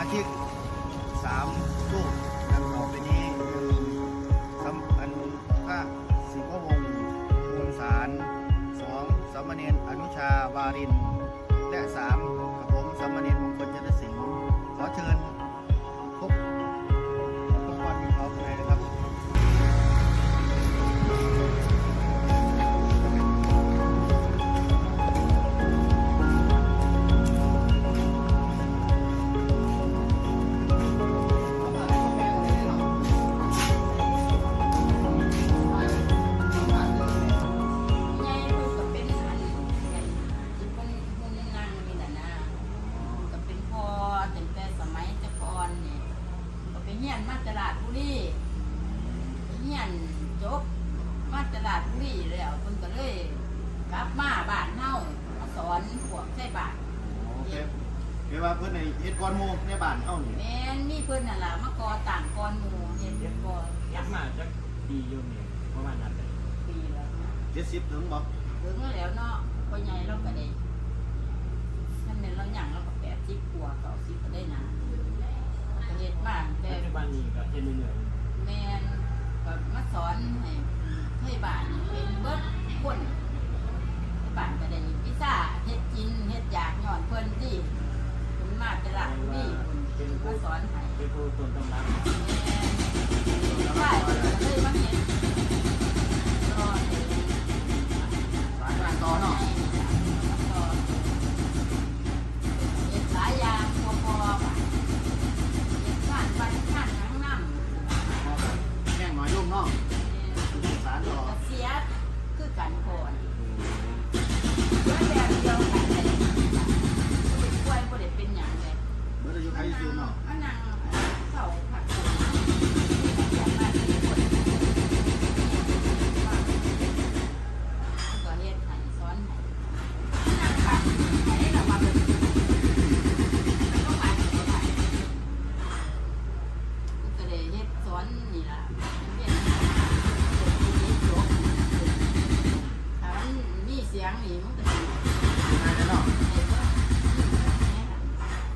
มาชิกสามรูกดังต่อไปนี้คือสัมพันพระศิววงศ์มูลสารสองสามเณรอนุชาวาริน ตลาดบุรีแล้วเพิ่นก็เลยกลับมาบ้านเฮามาสอนพวกใส่บาตรโอเคเรียกว่าเพื่อนในเฮ็ดก้อนหมูในบ้านเฮานี่แม่นมีเพิ่นนั่นล่ะมาก่อต่างก่อนหมู่เฮ็ดเฮ็ดก่อยักษ์มาจักปีอยู่นี่ประมาณนั้นเลยปีแล้วนะเจ็ดสิบถึงบ่ถึงแล้วเนาะพ่อใหญ่เราก็ได้ท่านเป็นเราหยังเราก็แปดสิบกว่าเก้าสิบก็ได้นะก็เฮ็ดมาแต่ปัจจุบันนี้ก็เฮ็ดเหนื่อยแม่นก็มาสอนให้ ให้บ้านนี่เป็นเบิดคนให้บ้านก็ได้พิซซ่าเฮ็ดกินเฮ็ดอยากย้อนเพิ่นที่เพิ่นมาแต่ละผู้นี่เพิ่นมาสอนให้ๆเป็นผู้ต้นตำรับ ผัดก็เลยเฮ็ดสอนนี่ล่ะเฮ็ดให้จบถ้ามันมีเสียงนี่มันก็สิ ยังไงเนาะ เฮ็ดว่า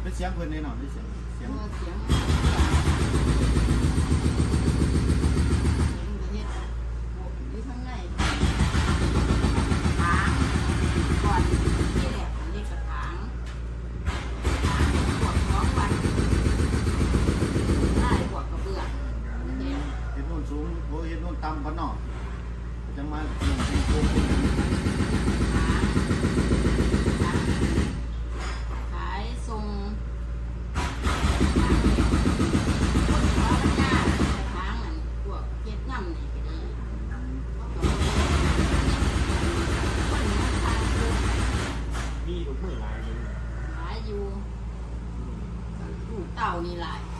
เป็นเสียงเพิ่นเลยเนาะเป็นเสีย 안녕하세요. ลูก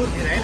Bur.